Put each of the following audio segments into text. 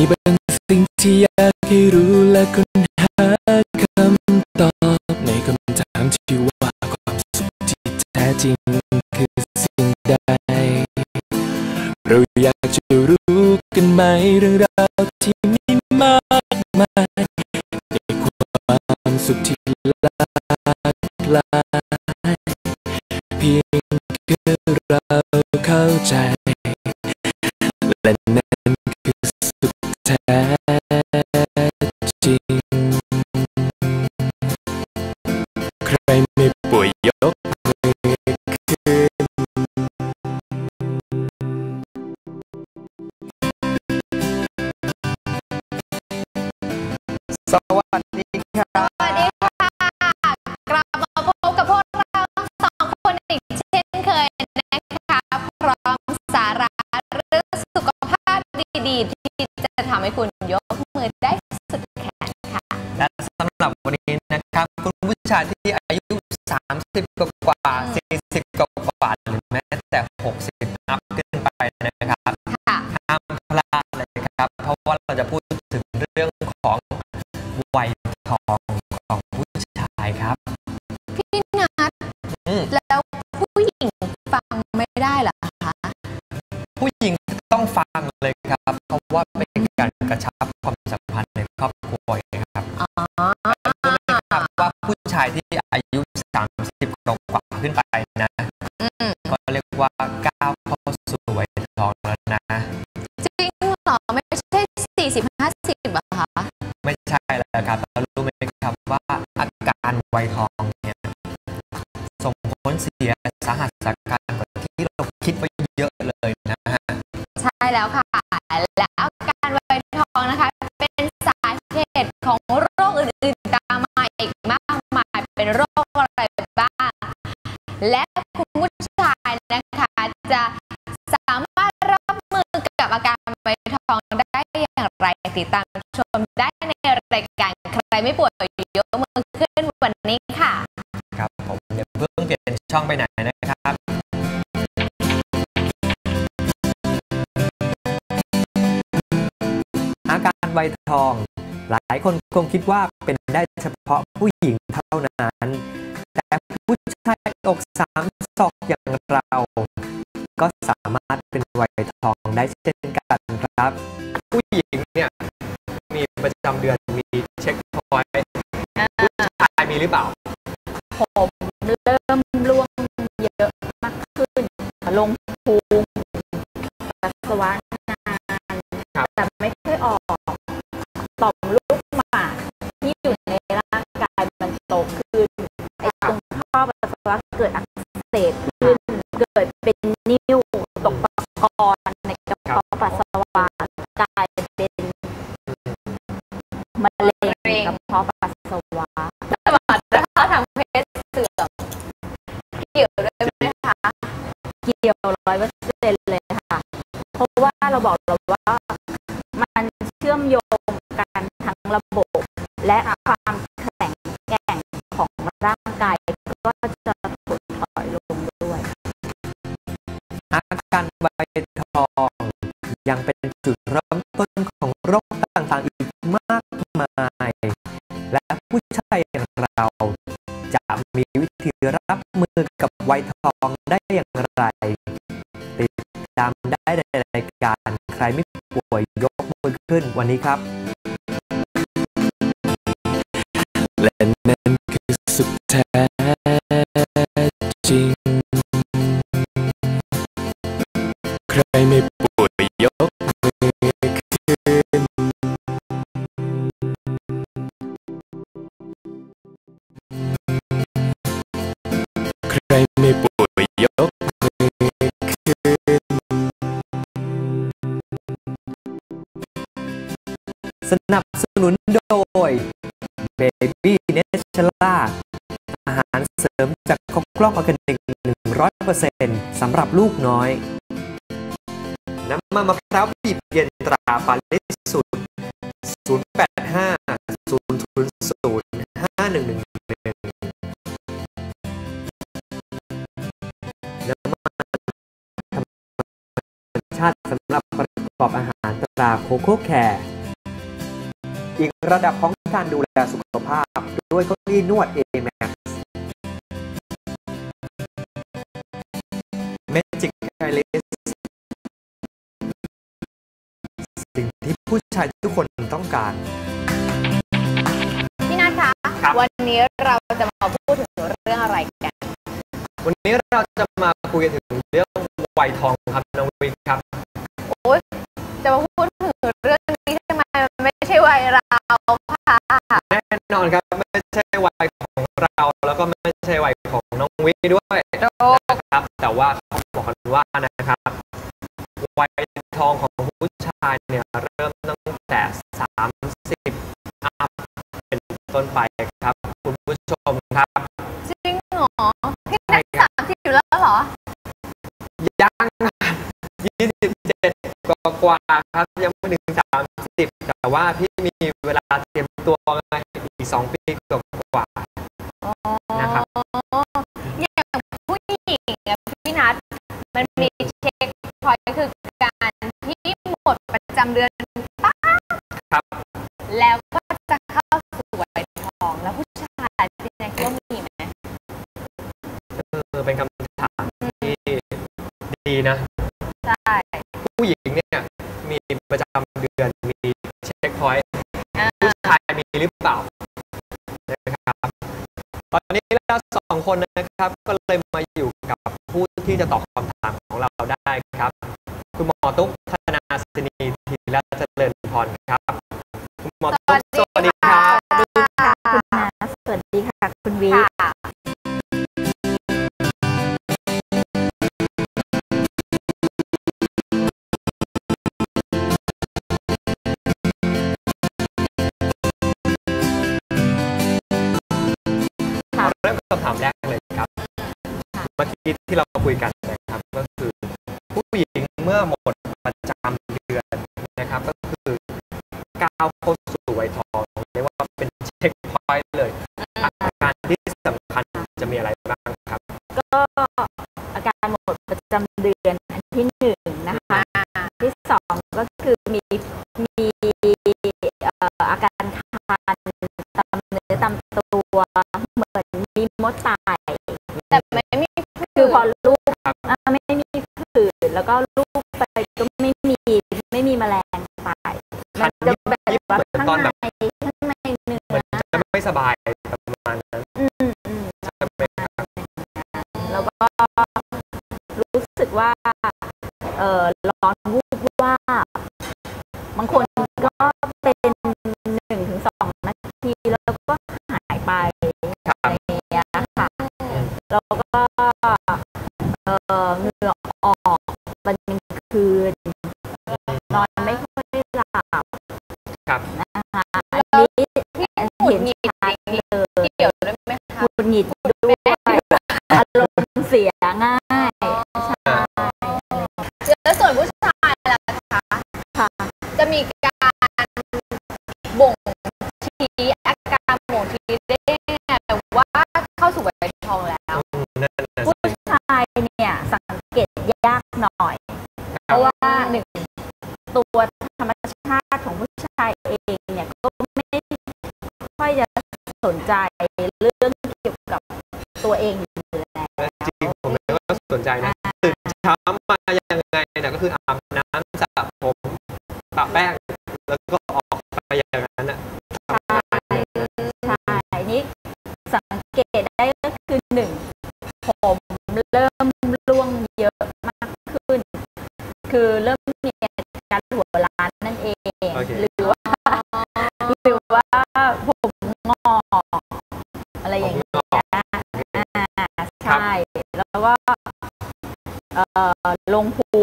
ีบางสิ่งที่อยากให้รู้และค้นหาคำตอบในคำถามที่ว่าความสุขที่แท้จริงคือสิ่งใด เราอยากจะรู้กันไหมเรื่องราวที่มีมากมายในความสุขที่หลากหลายเพียงแค่เราำให้คุณยกมือได้สุดแขนค่ะ และสำหรับวันนี้นะครับ คุณผู้ชายที่อายุ 30 กว่า40กว่าหรือแม้แต่ 60 อัพขึ้นไปนะครับค่ะห้ามพลาดเลยครับ เพราะว่าเราจะพูดถึงเรื่องของวัยทองของผู้ชายครับ พี่นัทอืมแล้วผู้หญิงฟังไม่ได้เหรอคะ ผู้หญิงต้องฟังเลยครับ เพราะว่าเป็นการ กระชับความสัมพันธ์ในครอบครัวครับอ๋อรู้ไหมครับว่าผู้ชายที่อายุ 30กว่าขึ้นไปนะอืมก็เรียกว่าก้าวเข้าสู่วัยทองแล้วนะ จริงเหรอ ไม่ใช่สี่สิบห้าสิบอะคะไม่ใช่แล้วครับแล้วรู้ไหมครับว่าอาการวัยทองเนี่ยส่งผลเสียสาหัสสาการกว่าที่เราคิดไว้เยอะเลยนะฮะใช่แล้วค่ะและ และคุณผู้ชายนะคะ จะสามารถรับมือกับอาการวัยทองได้อย่างไรติดตามชมได้ในรายการใครไม่ป่วยยกมือขึ้นวันนี้ค่ะ ครับผมอย่าเพิ่งเปลี่ยนช่องไปไหนนะครับอาการวัยทอง หลายคนคงคิดว่าเป็นได้เฉพาะผู้หญิงเท่านั้น อกสามศอกอย่างเรา ก็สามารถเป็นวัยทองได้เช่นกันครับ ผู้หญิงเนี่ยมีประจำเดือนมีเช็คพอยต์ผู้ชายมีหรือเปล่า ผมเริ่มร่วงเยอะมากขึ้น ลงพุงปัสสาวะนานครับแต่ไม่ค่อยออกต่อมลู เกิดอักเสบขึ้น เกิดเป็นนิ่วตกตะกอนในกระเพาะปัสสาวะกลายเป็นมะเร็งกระเพาะปัสสาวะสมรรถภาพทางเพศเสื่อมเกี่ยวด้วยไหมคะเกี่ยวร้อยเปอร์เซ็นต์เลยค่ะ เพราะว่าเราบอกเราว่ามันเชื่อมโยงกันทั้งระบบ ยังเป็นจุดเริ่มต้นของโรคต่างๆอีกมากมาย และผู้ชายอย่างเราจะมีวิธีรับมือกับวัยทองได้อย่างไร ติดตามได้ในรายการใครไม่ป่วยยกมือขึ้นวันนี้ครับ และ สนับสนุนโดย Baby n a t u r a อาหารเสริมจากครบกล้องออร์แกนิก100%สำหรับลูกน้อย น้ำมันมะพร้าวบีบเย็นตราปาลิสุด 085 000 5111น้ำมันธรรมชาติสำหรับประกอบอาหารตราโคโค่แคร์ อีกระดับของการดูแลสุขภาพ ด้วยเก้าอี้นวด A-Max Magic Stylist สิ่งที่ผู้ชายทุกคนต้องการพี่นัทคะครับวันนี้เราจะมาพูดถึงเรื่องอะไรกัน วันนี้เราจะมาคุยกันถึงเรื่องวัยทองครับ ค่ะแน่นอนครับไม่ใช่วัยของเราแล้วก็ไม่ใช่วัยของน้องวิด้วยนะครับแต่ว่าเขาบอกกันว่านะครับวัยทองของผู้ชายเนี่ยเริ่มตั้งแต่ 30อัพเป็นต้นไปครับ คุณผู้ชมครับ จริงเหรอพี่นัทสามสิบอยู่แล้วเหรอ ยัง27กว่ากว่าๆครับยังไม่ถึง 30แต่ว่าพี่มีเวลาเตรียมตัวอีก 2 ปีกว่าๆอ๋อนะครับอย่างผู้หญิงพี่นัทมันมีเช็คพอยต์คือการที่หมดประจำเดือนปั๊บครับ แล้วก็จะเข้าสู่วัยทองแล้วผู้ชายพี่นัทคิดว่ามีไหมเออเป็นคำถามที่ดีนะ ใช่ ผู้หญิงเนี่ย ตอนนี้เราสองคนนะครับก็เลยมาอยู่กับผู้ที่จะตอบคำถาม มื่อกี้ที่เราคุยกันนะครับก็คือผู้หญิงเมื่อหมดประจำเดือนนะครับ ก็คือก้าวเข้า เหมือนข้างตอนในแบบข้างในเนื้เหมือนอจะไม่สบายประมาณนั้นอืมอืมใช่ไหมครับแล้วก็รู้สึกว่าเออร้อนวูบว่าบบางคนก็เป็นหนึ่งถึงสองนาทีแล้วก็หายไปครับอะไรอย่างเงี้ยค่ะแล้วก็เออเหงื่อออกตอนกลางคืนนอนไม่ แล้วก็ออกไปอย่างนั้นน่ะทำงานอย่างนั้นใช่นี่สังเกตได้ก็คือหนึ่งผมเริ่มร่วงเยอะมากขึ้น คือเริ่มมีอาการหัวล้านนั่นเองโอเคหรือว่าหรือว่าผมงอกอะไรอย่างเงี้ยอ่าใช่ แล้วก็เอ่อลงพุ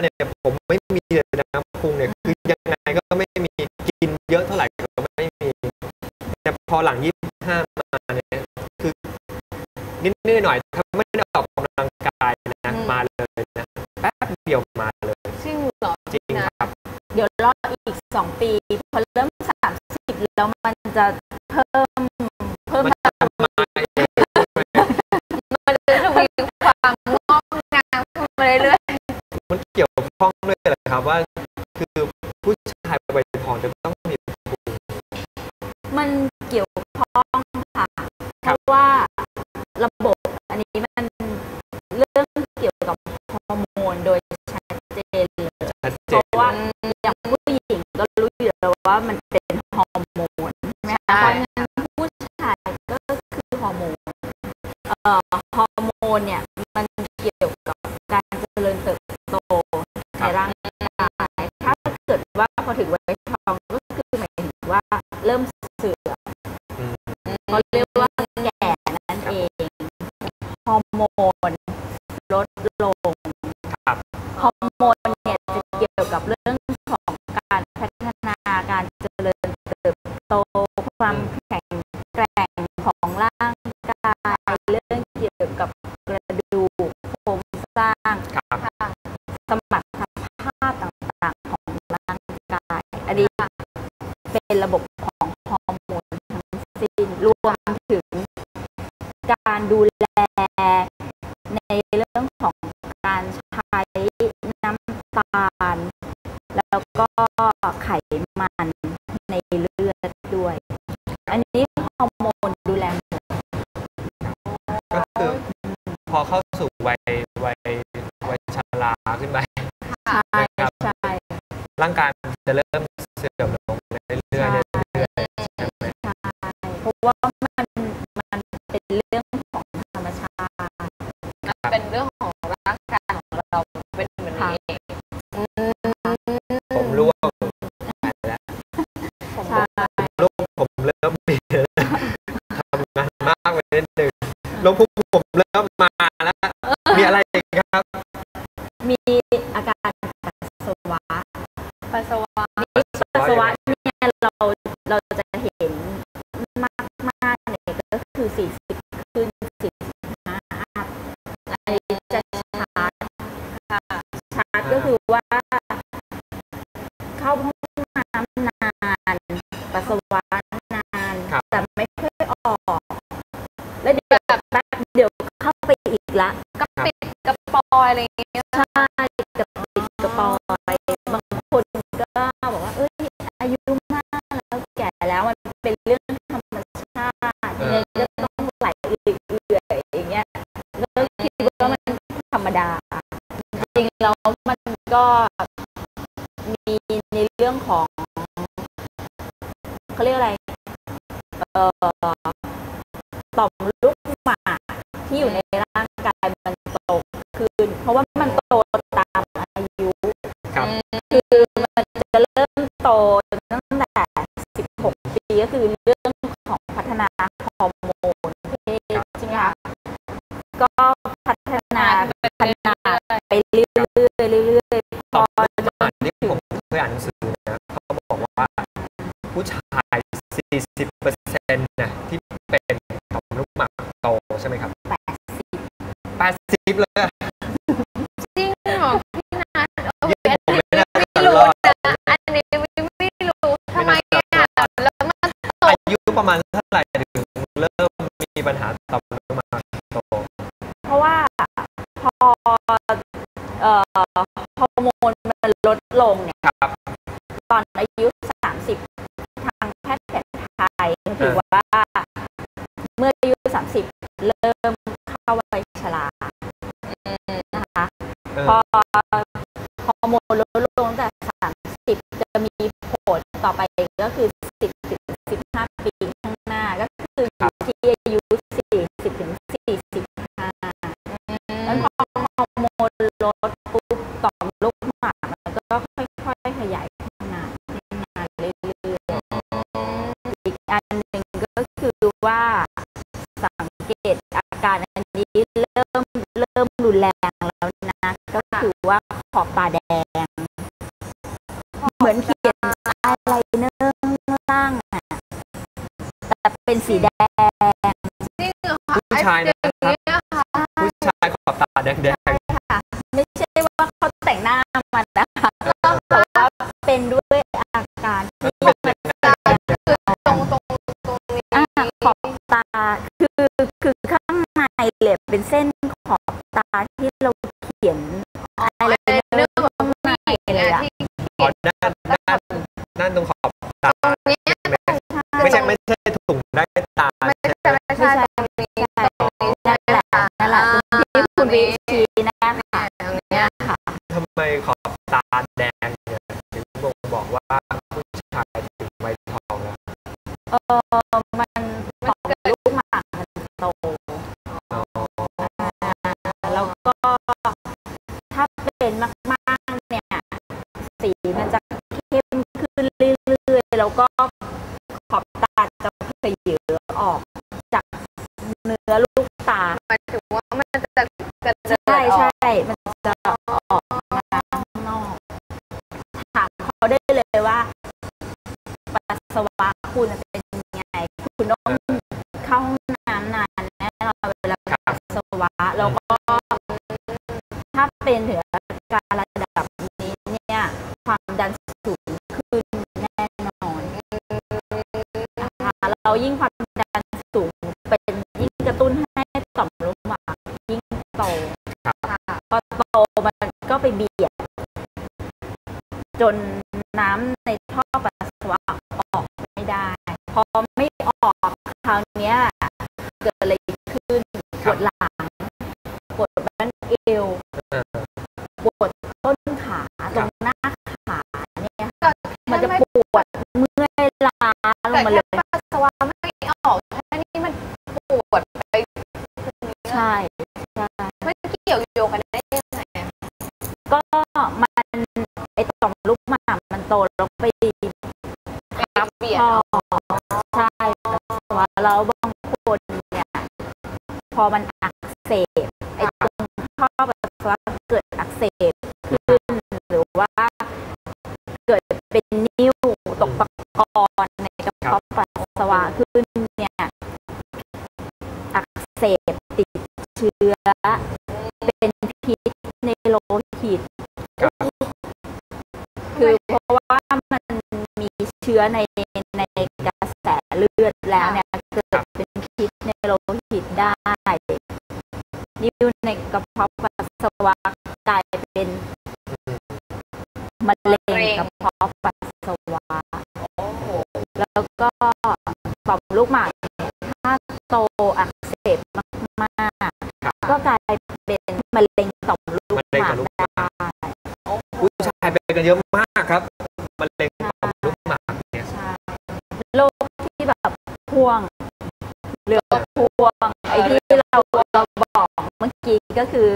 เนี่ยผมไม่มีเลยนะพุงเนี่ยคือยังไงก็ไม่มีกินเยอะเท่าไหร่ก็ไม่มีแต่พอหลังยี่ห้ามาเนี่ยคือนิดนิดหน่อยๆถ้าไม่ได้ออกกำลังกายนะมาเลยนะแป๊บเดียวมาเลยจริงเหรอจริงครับ เดี๋ยวรออีกสองปีพอเริ่มสามสิบแล้วมันจะเพิ่ม ครับว่าคือผู้ชายวัยทองจะต้องมีมันเกี่ยวข้องค่ะเพราะว่าระบบอันนี้มันเรื่องเกี่ยวกับฮอร์โมนโดยชัดเจนเลยชัดเพเจนราะว่าอย่างผู้หญิงก็รู้อยู่แล้วว่ามันเป็นฮอร์โมนใช่ไหมคะเพราะฉะนั้นผู้ชายก็คือฮอร์โมนเอ่อฮอร์โมนเนี่ยมันเกี่ยวกับการเจริญเติบ พอถึงายอันนี้เป็นระบบของฮอร์โมนทั้งสิ้นรวมถึงการดูแลในเรื่องของการใช้น้ำตาล แล้วก็ไขมันในเลือดด้วย อันนี้ฮอร์โมนดูแลหมดก็คือพอเข้าสู่วัยวัยวัยชราขึ้นไปใช่ครับใช่ร่างกายจะเริ่ม เราเป็นเหมือนนี้เองอืมผมร่วงไปแล้วผมใช่ลูกผมเริ่มเปลี่ยนทำงานมากไปนิดนึงลงพุงผมเริ่ม สสาวะนานครับแต่ไม่ค่อยออก แล้วเดี๋ยวแป๊บเดี๋ยวเข้าไปอีกละกระปิดกระปอยอะไรอย่างเงี้ยใช่กับติดกระปอยบางคนก็บอกว่าเอ้ยอายุมากแล้วแก่แล้วมันเป็นเรื่องธรรมชาติยังไงก็ต้องไหลเอื่อยๆอย่างเงี้ยก็คิดว่ามันธรรมดาจริงๆแล้วมันก็ ต่อมลูกหมากที่อยู่ในร่างกายมันโตขึ้น เพราะว่ามันโตตามอายุครับคือมันจะเริ่มโตตั้งแต่ 16 ปีก็คือเรื่องของพัฒนาฮอร์โมนเพศใช่ไหมคะก็พัฒนาพัฒนาไป เลยอะจริงเหรอพี่นัทเออยิ่งอันผมนี้ไม่น่าไม่จะรู้รอดนะอันนี้ไม่รู้ทำไมอะแล้วมันตกอายุประมาณเท่าไหร่ถึงเริ่มมีปัญหาต่อมลูกหมากโตเพราะว่าพอเอ่อฮอร์โมนมันลดลงเนี่ยครับตอนอายุ 30จะมีผลต่อไปก็คือ 10ถึง15 ปีข้างหน้า ก็คืออยู่ที่อายุ 40ถึง45แล้วพอฮอร์โมนลดปุ๊บต่อมลูกหมากมันก็ค่อยๆขยายขนาดขนาเรื่อยๆอีกอันหนึ่งก็คือว่าสังเกตอาการอันนี้เริ่มเริ่มรุนแรงแล้วนะ ก็คือว่าขอบตาแดง เป็นสีแดงจริงเหรอคะผู้ชายนะไอ้อย่างเงี้ยค่ะผู้ชายขอบตาแดงค่ะไม่ใช่ว่าเขาแต่งหน้ามันนะคะแต่ว่าเป็นด้วยอาการที่มันคือตรงตรงตรงนี้ขอบตาคือคือข้างในเลยเป็นเส้นขอบตาที่เราาแดงเนี่ยถึงบ่งบอกว่าผู้ชายถึงวัยทองแล้วเออมันต่อมลูกหมากมันโตแล้วก็ถ้าเป็นมากๆเนี่ยสีมันจะเข้มขึ้นเรื่อยๆแล้วก็ เรายิ่งความดันสูงเป็นยิ่งกระตุ้นให้ต่อมลูกหมากยิ่งโตพอโตมันก็ไปเบียด จนน้ำในท่อปัสสาวะออกไม่ได้ พอไม่ออกคราวนี้ยเกิดอะไรขึ้นปวดหลังปวดบั้นเอวปวดต้นขาตรงหน้าขาเนี่ยมันจะปวดเมื่อยล้าลงมาแค่เลย ยดพอออกใช่ปัสสาวะแล้วบางคนเนี่ยพอมันอักเสบไอ้ตรงท่อปัสสาวะเกิดอักเสบขึ้นหรือว่าเกิดเป็นนิ่วตกตะกอนในกระเพาะปัสสาวะขึ้นเนี่ยอักเสบติดเชื้อเป็นพิษในโลหิตคือเพราะว่ามันมีเชื้อใน แล้วเนี่ยเกิดเป็นพิษในโลหิตได้นิ่วในกระเพาะปัสสาวะกลายเป็นมะเร็งกระเพาะปัสสาวะแล้วก็ต่อมลูกหมากถ้าโตอักเสบมากๆก็กลายเป็นมะเร็งต่อมลูกหมากได้ผู้ชายเป็นกันเยอะมาก กี้ก็คือ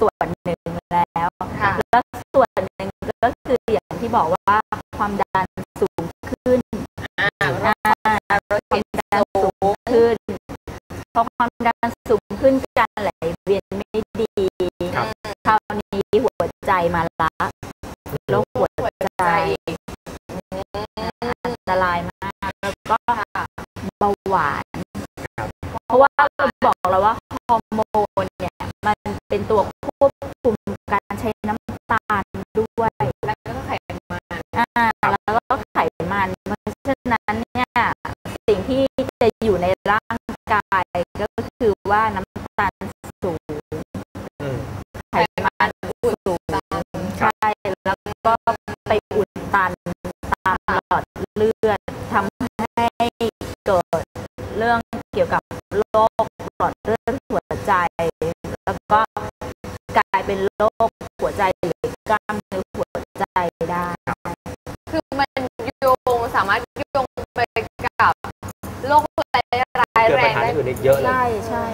ส่วนหนึ่งแล้วค่ะแล้วส่วนหนึ่งก็คืออย่างที่บอกว่าความดันสูงขึ้นอ่าอ่าความดันสูงขึ้นพอความดันสูงขึ้นการไหลเวียนไม่ดีครับคราวนี้หัวใจมาละ เป็นตัว เป็นโรคหัวใจหรือกล้ามเนื้อหัวใจได้ คือมันโยงสามารถโยงไปกับโรคร้ายเกิดแรปัญงหาได้ที่อื่นอีกเยอะเลย ใช่ใช่